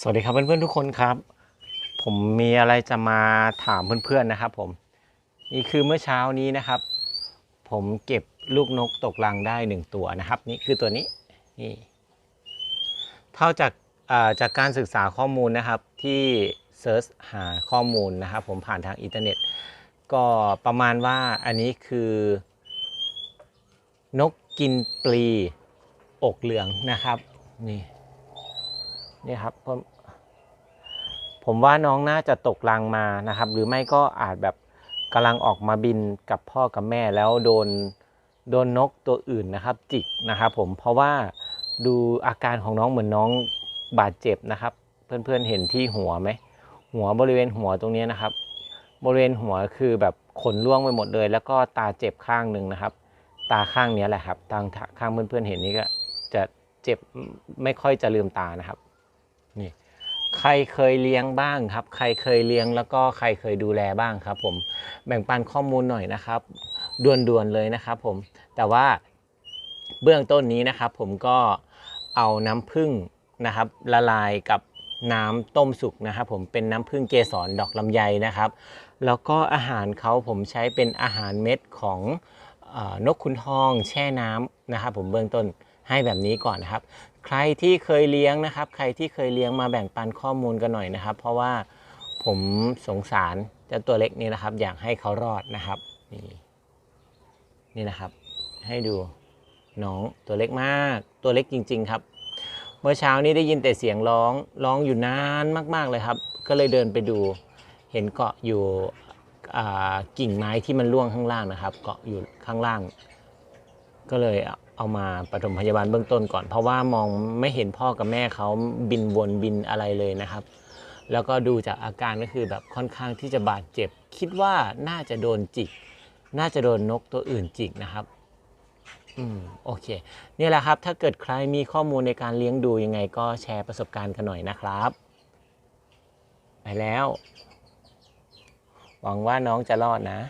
สวัสดีครับเพื่อนๆทุกคนครับ ผมมีอะไรจะมาถามเพื่อนๆนะครับผมนี่คือเมื่อเช้านี้นะครับ ผมเก็บลูกนกตกรังได้หนึ่งตัวนะครับ นี่คือตัวนี้นี่เท่าจากจากการศึกษาข้อมูลนะครับที่เซิร์ชหาข้อมูลนะครับ ผมผ่านทางอินเทอร์เน็ต ก็ประมาณว่าอันนี้คือ นกกินปลีอกเหลืองนะครับนี่นี่ครับ ผมว่าน้องน่าจะตกรังมานะครับ หรือไม่ก็อาจแบบกำลังออกมาบินกับพ่อกับแม่แล้วโดนโดนนกตัวอื่นนะครับ จิกนะครับผมเพราะว่าดูอาการของน้องเหมือนน้องบาดเจ็บนะครับ เพื่อนๆเห็นที่หัวไหมหัวบริเวณหัวตรงนี้นะครับ บริเวณหัวคือแบบขนร่วงไปหมดเลย แล้วก็ตาเจ็บข้างหนึ่งนะครับ ตาข้างนี้แหละครับทางข้างเพื่อนๆเห็นนี้ก็จะเจ็บไม่ค่อยจะลืมตานะครับ ใครเคยเลี้ยงบ้างครับ ใครเคยเลี้ยงแล้วก็ใครเคยดูแลบ้างครับ ผมแบ่งปันข้อมูลหน่อยนะครับด่วนๆเลยนะครับ ผมแต่ว่าเบื้องต้นนี้นะครับ ผมก็เอาน้ำผึ้งนะครับ ละลายกับน้ำต้มสุกนะครับ ผมเป็นน้ำผึ้งเกสรดอกลำไยนะครับ แล้วก็อาหารเขาผมใช้เป็นอาหารเม็ดของอนกขุนทองแช่น้ำนะครับ ผมเบื้องต้นให้แบบนี้ก่อนนะครับ ใครที่เคยเลี้ยงนะครับ ใครที่เคยเลี้ยงมาแบ่งปันข้อมูลกันหน่อยนะครับ เพราะว่าผมสงสารเจ้าตัวเล็กนี้นะครับ อยากให้เขารอดนะครับนี่นี่นะครับ ให้ดูน้องตัวเล็กมาก ตัวเล็กจริง ๆ ครับ เมื่อเช้านี้ได้ยินแต่เสียงร้องร้องอยู่นานมาก ๆเลยครับ ก็เลยเดินไปดู เห็นเกาะอยู่กิ่งไม้ที่มันร่วงข้างล่างนะครับ เกาะอยู่ข้างล่าง ก็เลยเอามาปฐมพยาบาลเบื้องต้นก่อน เพราะว่ามองไม่เห็นพ่อกับแม่เขาบินวนบินอะไรเลยนะครับ แล้วก็ดูจากอาการก็คือแบบค่อนข้างที่จะบาดเจ็บ คิดว่าน่าจะโดนจิก น่าจะโดนนกตัวอื่นจิกนะครับอืมโอเคนี่แหละครับถ้าเกิดใครมีข้อมูลในการเลี้ยงดูยังไงก็แชร์ประสบการณ์กันหน่อยนะครับไปแล้ว หวังว่าน้องจะรอดนะ